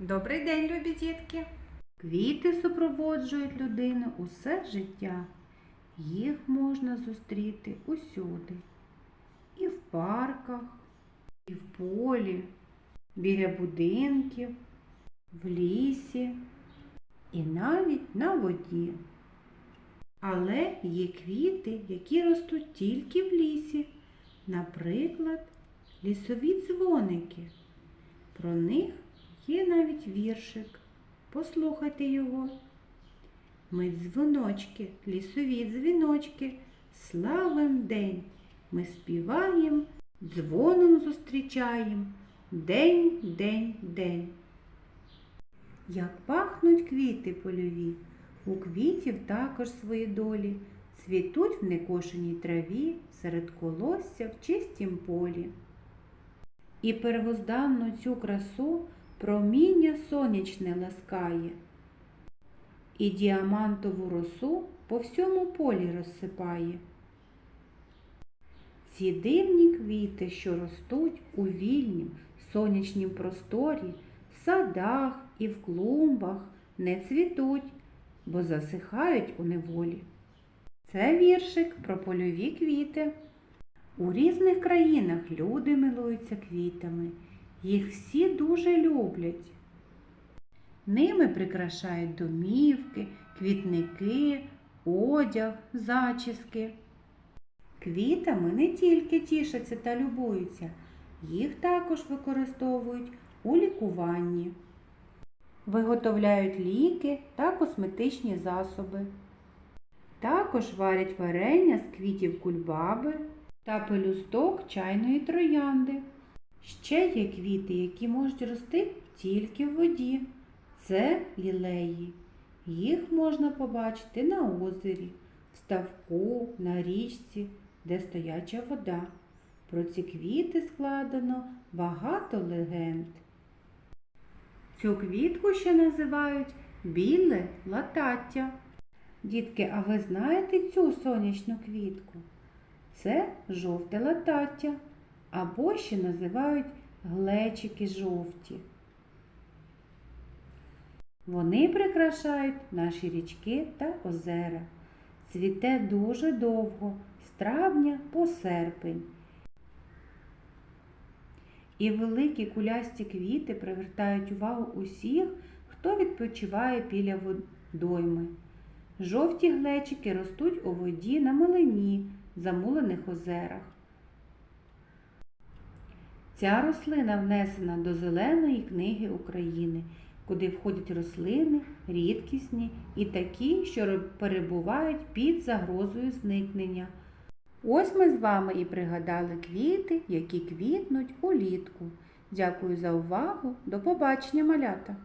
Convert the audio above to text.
Добрий день, любі дітки! Квіти супроводжують людину усе життя. Їх можна зустріти усюди. І в парках, і в полі, біля будинків, в лісі, і навіть на воді. Але є квіти, які ростуть тільки в лісі. Наприклад, лісові дзвоники. Про них є навіть віршик. Послухайте його. Ми дзвоночки, лісові дзвіночки, славим день. Ми співаєм, дзвоном зустрічаєм. День, день, день. Як пахнуть квіти польові, у квітів також свої долі, цвітуть в некошеній траві, серед колосся в чистім полі. І первозданну цю красу проміння сонячне ласкає, і діамантову росу по всьому полі розсипає. Ці дивні квіти, що ростуть у вільнім сонячнім просторі, в садах і в клумбах, не цвітуть, бо засихають у неволі. Це віршик про польові квіти. У різних країнах люди милуються квітами, їх всі дуже люблять. Ними прикрашають домівки, квітники, одяг, зачіски. Квітами не тільки тішаться та любуються, їх також використовують у лікуванні. Виготовляють ліки та косметичні засоби. Також варять варення з квітів кульбаби та пелюсток чайної троянди. Ще є квіти, які можуть рости тільки в воді. Це лілеї. Їх можна побачити на озері, в ставку, на річці, де стояча вода. Про ці квіти складено багато легенд. Цю квітку ще називають біле латаття. Дітки, а ви знаєте цю сонячну квітку? Це жовте латаття, або ще називають глечики жовті. Вони прикрашають наші річки та озера. Цвіте дуже довго, з травня по серпень. І великі кулясті квіти привертають увагу усіх, хто відпочиває біля водойми. Жовті глечики ростуть у воді на малині, замулених озерах. Ця рослина внесена до Зеленої книги України, куди входять рослини рідкісні і такі, що перебувають під загрозою зникнення. Ось ми з вами і пригадали квіти, які квітнуть улітку. Дякую за увагу. До побачення, малята!